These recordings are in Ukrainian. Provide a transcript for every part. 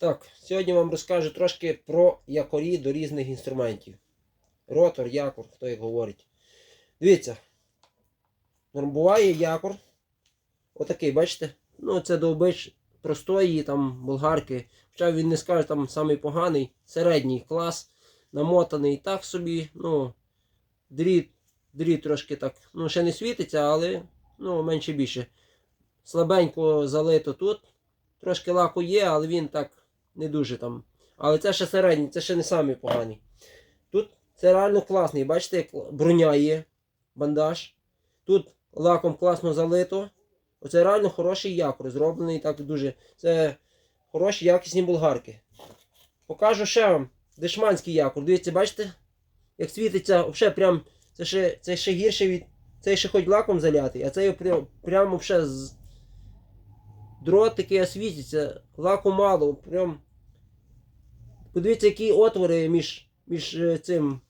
Так, сьогодні вам розкажу трошки про якорі до різних інструментів. Ротор, якор, хто як говорить. Дивіться. Буває якор. Отакий, бачите? Ну, це довбич простої там болгарки. Хоча він не скаже там самий поганий, середній клас, намотаний так собі. Ну, дріт, дріт трошки так. Ну, ще не світиться, але ну, менше більше. Слабенько залито тут. Трошки лаку є, але він так не дуже там. Але це ще середній, це ще не самий поганий. Тут це реально класний. Бачите, як броня є, бандаж. Тут лаком класно залито. Оце реально хороший якор, зроблений так дуже. Це хороші якісні болгарки. Покажу ще вам дешманський якор. Дивіться, бачите? Як світиться, взагалі прям. Це ще, це ще гірше від. Цей ще хоч лаком залятий, а цей прям, прямо вже з. Дрот такий освітиться, лаку мало, прям. Подивіться, які отвори між, між е, цим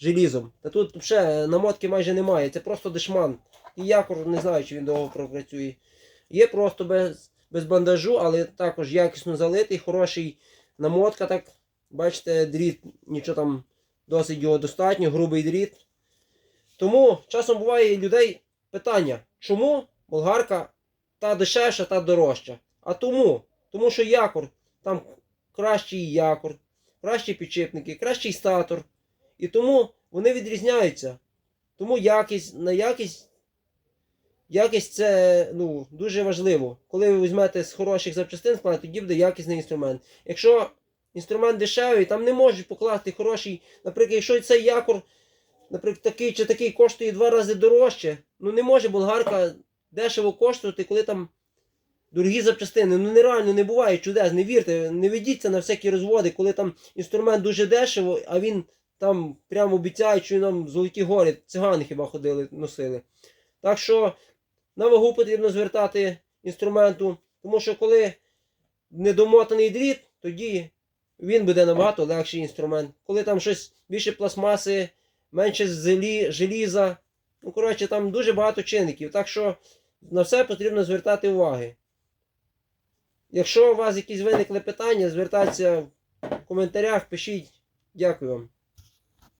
желізом. Та тут ще намотки майже немає. Це просто дешман. І якор не знаю, чи він довго пропрацює. Є просто без, без бандажу, але також якісно залитий, хороший намотка. так. Бачите, дріт, нічого там досить його достатньо, грубий дріт. Тому часом буває людей питання, чому болгарка та дешевша, та дорожча? А тому, тому що якор, там кращий якор, кращі підшипники, кращий статор. І тому вони відрізняються. Тому якість на якість. Якість це ну, дуже важливо. Коли ви візьмете з хороших запчастин складати, тоді буде якісний інструмент. Якщо інструмент дешевий, там не можуть покласти хороший. Наприклад, якщо цей якор, наприклад, такий чи такий коштує два рази дорожче, ну не може болгарка дешево коштувати, коли там дорогі запчастини. Ну нереально не буває чудес, не вірте, не ведіться на всякі розводи, коли там інструмент дуже дешево, а він там прямо обіцяє, що нам золоті гори, цигани хіба ходили, носили. Так що на вагу потрібно звертати інструменту, тому що коли недомотаний дріт, тоді він буде набагато легший інструмент. Коли там щось більше пластмаси, менше зелі, желіза, ну коротше, там дуже багато чинників. Так що на все потрібно звертати уваги. Якщо у вас якісь виникли питання, звертайтеся в коментарях, пишіть. Дякую вам.